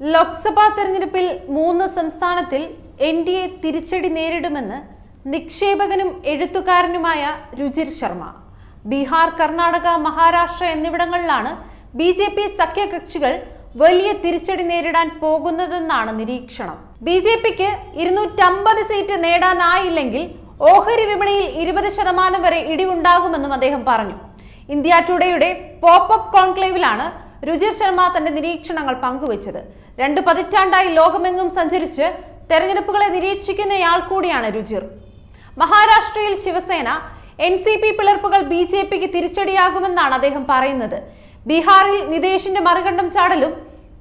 ലോക്സഭാ തെരഞ്ഞെടുപ്പിൽ മൂന്ന് സംസ്ഥാനത്തിൽ എൻ ഡി എ തിരിച്ചടി നേരിടുമെന്ന് നിക്ഷേപകനും എഴുത്തുകാരനുമായ രുചിർ ശർമ്മ. ബീഹാർ കർണാടക മഹാരാഷ്ട്ര എന്നിവിടങ്ങളിലാണ് ബി ജെ പി സഖ്യകക്ഷികൾ വലിയ തിരിച്ചടി നേരിടാൻ പോകുന്നതെന്നാണ് നിരീക്ഷണം. ബി ജെ പിക്ക് ഇരുന്നൂറ്റമ്പത് സീറ്റ് നേടാനായില്ലെങ്കിൽ ഓഹരി വിപണിയിൽ ഇരുപത് ശതമാനം വരെ ഇടിവുണ്ടാകുമെന്നും അദ്ദേഹം പറഞ്ഞു. ഇന്ത്യ ടുഡേയുടെ പോപ്പ് കോൺക്ലേവിലാണ് രുചിർ ശർമ്മ തന്റെ നിരീക്ഷണങ്ങൾ പങ്കുവച്ചത്. രണ്ട് പതിറ്റാണ്ടായി ലോകമെങ്ങും സഞ്ചരിച്ച് തെരഞ്ഞെടുപ്പുകളെ നിരീക്ഷിക്കുന്നയാൾ കൂടിയാണ് രുചിർ. മഹാരാഷ്ട്രയിൽ ശിവസേന എൻ സി പി പിളർപ്പുകൾ ബി ജെ പിക്ക് തിരിച്ചടിയാകുമെന്നാണ് അദ്ദേഹം പറയുന്നത്. ബീഹാറിൽ നിതേഷിന്റെ മറികണ്ഠം ചാടലും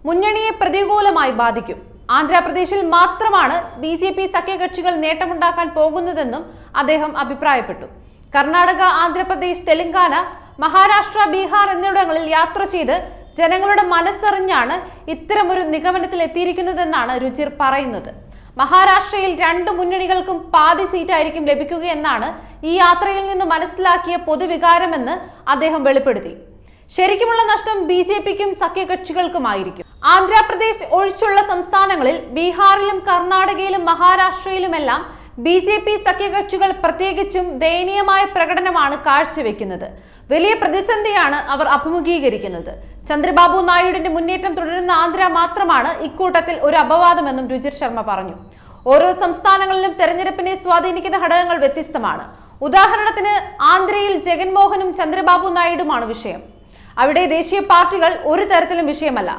മുന്നണിയെ പ്രതികൂലമായി ബാധിക്കും. ആന്ധ്രാപ്രദേശിൽ മാത്രമാണ് ബി ജെ പി സഖ്യകക്ഷികൾ നേട്ടമുണ്ടാക്കാൻ പോകുന്നതെന്നും അദ്ദേഹം അഭിപ്രായപ്പെട്ടു. കർണാടക ആന്ധ്രാപ്രദേശ് തെലങ്കാന മഹാരാഷ്ട്ര ബീഹാർ എന്നിവിടങ്ങളിൽ യാത്ര ചെയ്ത് ജനങ്ങളുടെ മനസ്സറിഞ്ഞാണ് ഇത്തരമൊരു നിഗമനത്തിൽ എത്തിയിരിക്കുന്നതെന്നാണ് രുചിർ പറയുന്നത്. മഹാരാഷ്ട്രയിൽ രണ്ട് മുന്നണികൾക്കും പാതി സീറ്റായിരിക്കും ലഭിക്കുകയെന്നാണ് ഈ യാത്രയിൽ നിന്ന് മനസ്സിലാക്കിയ പൊതുവികാരമെന്ന് അദ്ദേഹം വെളിപ്പെടുത്തി. ശരിക്കുമുള്ള നഷ്ടം ബി ജെ പിക്കും സഖ്യകക്ഷികൾക്കുമായിരിക്കും. ആന്ധ്രാപ്രദേശ് ഒഴിച്ചുള്ള സംസ്ഥാനങ്ങളിൽ ബീഹാറിലും കർണാടകയിലും മഹാരാഷ്ട്രയിലുമെല്ലാം ബി ജെ പി സഖ്യകക്ഷികൾ പ്രത്യേകിച്ചും ദയനീയമായ പ്രകടനമാണ് കാഴ്ചവെക്കുന്നത്. വലിയ പ്രതിസന്ധിയാണ് അവർ അഭിമുഖീകരിക്കുന്നത്. ചന്ദ്രബാബു നായിഡുവിന്റെ മുന്നേറ്റം തുടരുന്ന ആന്ധ്ര മാത്രമാണ് ഇക്കൂട്ടത്തിൽ ഒരു അപവാദമെന്നും രുചിർ ശർമ്മ പറഞ്ഞു. ഓരോ സംസ്ഥാനങ്ങളിലും തെരഞ്ഞെടുപ്പിനെ സ്വാധീനിക്കുന്ന ഘടകങ്ങൾ വ്യത്യസ്തമാണ്. ഉദാഹരണത്തിന് ആന്ധ്രയിൽ ജഗൻമോഹനും ചന്ദ്രബാബു നായിഡുമാണ് വിഷയം. അവിടെ ദേശീയ പാർട്ടികൾ ഒരു തരത്തിലും വിഷയമല്ല.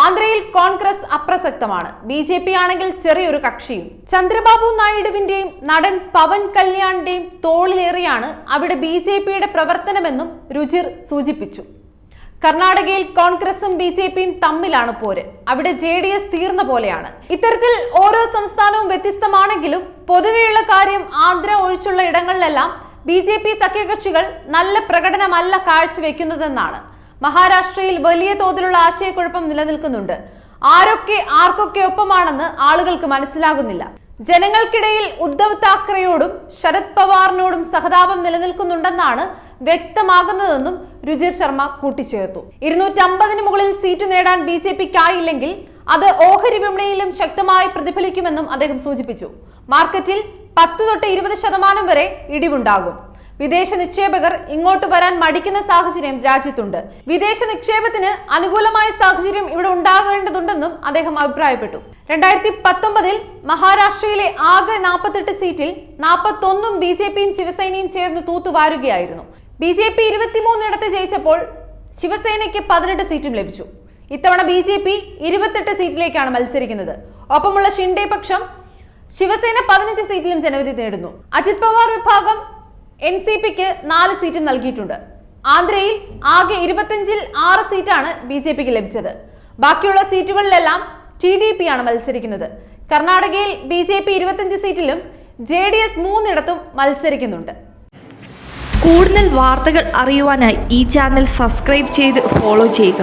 ആന്ധ്രയിൽ കോൺഗ്രസ് അപ്രസക്തമാണ്. ബി ജെ പി ആണെങ്കിൽ ചെറിയൊരു കക്ഷിയും. ചന്ദ്രബാബു നായിഡുവിന്റെയും നടൻ പവൻ കല്യാണിന്റെയും തോളിലേറിയാണ് അവിടെ ബി ജെ പിയുടെ പ്രവർത്തനമെന്നും രുചിർ സൂചിപ്പിച്ചു. കർണാടകയിൽ കോൺഗ്രസും ബി ജെ പിയും തമ്മിലാണ് പോര്. അവിടെ ജെ ഡി എസ് തീർന്ന പോലെയാണ്. ഇത്തരത്തിൽ ഓരോ സംസ്ഥാനവും വ്യത്യസ്തമാണെങ്കിലും പൊതുവെയുള്ള കാര്യം ആന്ധ്ര ഒഴിച്ചുള്ള ഇടങ്ങളിലെല്ലാം ബി ജെ പി സഖ്യകക്ഷികൾ നല്ല പ്രകടനമല്ല കാഴ്ചവെക്കുന്നതെന്നാണ്. മഹാരാഷ്ട്രയിൽ വലിയ തോതിലുള്ള ആശയക്കുഴപ്പം നിലനിൽക്കുന്നുണ്ട്. ആരൊക്കെ ആർക്കൊക്കെ ഒപ്പമാണെന്ന് ആളുകൾക്ക് മനസ്സിലാകുന്നില്ല. ജനങ്ങൾക്കിടയിൽ ഉദ്ധവ് താക്കറെയോടും ശരത് പവാറിനോടും സഹതാപം നിലനിൽക്കുന്നുണ്ടെന്നാണ് വ്യക്തമാകുന്നതെന്നും രുചിർ ശർമ്മ കൂട്ടിച്ചേർത്തു. ഇരുന്നൂറ്റമ്പതിന് മുകളിൽ സീറ്റ് നേടാൻ ബി ജെ പിക്കായില്ലെങ്കിൽ അത് ഓഹരി വിപണിയിലും ശക്തമായി പ്രതിഫലിക്കുമെന്നും അദ്ദേഹം സൂചിപ്പിച്ചു. മാർക്കറ്റിൽ പത്ത് തൊട്ട് ഇരുപത് ശതമാനം വരെ ഇടിവുണ്ടാകും. വിദേശ നിക്ഷേപകർ ഇങ്ങോട്ട് വരാൻ മടിക്കുന്ന സാഹചര്യം രാജ്യത്തുണ്ട്. വിദേശ നിക്ഷേപത്തിന് അനുകൂലമായ സാഹചര്യം ഇവിടെ ഉണ്ടാകേണ്ടതുണ്ടെന്നും അദ്ദേഹം അഭിപ്രായപ്പെട്ടു. രണ്ടായിരത്തി പത്തൊമ്പതിൽ മഹാരാഷ്ട്രയിലെ ആകെ നാൽപ്പത്തെട്ട് സീറ്റിൽ നാൽപ്പത്തൊന്നും ബി ജെ പിയും ശിവസേനയും ചേർന്ന് തൂത്തുവാരുകയായിരുന്നു. ബി ജെ പി ഇരുപത്തിമൂന്നിടത്ത് ജയിച്ചപ്പോൾ ശിവസേനയ്ക്ക് പതിനെട്ട് സീറ്റും ലഭിച്ചു. ഇത്തവണ ബി ജെ പി ഇരുപത്തെട്ട് സീറ്റിലേക്കാണ് മത്സരിക്കുന്നത്. ഒപ്പമുള്ള ഷിൻഡെ പക്ഷം ശിവസേന പതിനഞ്ച് സീറ്റിലും ജനവിധി നേടുന്നു. അജിത് പവാർ വിഭാഗം എൻ സി പിക്ക് നാല് സീറ്റും നൽകിയിട്ടുണ്ട്. ആന്ധ്രയിൽ ആകെ ഇരുപത്തിയഞ്ചിൽ ആറ് സീറ്റാണ് ബി ജെ പിക്ക് ലഭിച്ചത്. ബാക്കിയുള്ള സീറ്റുകളിലെല്ലാം ടി ഡി പി ആണ് മത്സരിക്കുന്നത്. കർണാടകയിൽ ബി ജെ പി ഇരുപത്തിയഞ്ച് സീറ്റിലും ജെ ഡി എസ് മൂന്നിടത്തും മത്സരിക്കുന്നുണ്ട്. കൂടുതൽ വാർത്തകൾ അറിയുവാനായി ഈ ചാനൽ സബ്സ്ക്രൈബ് ചെയ്ത് ഫോളോ ചെയ്യുക.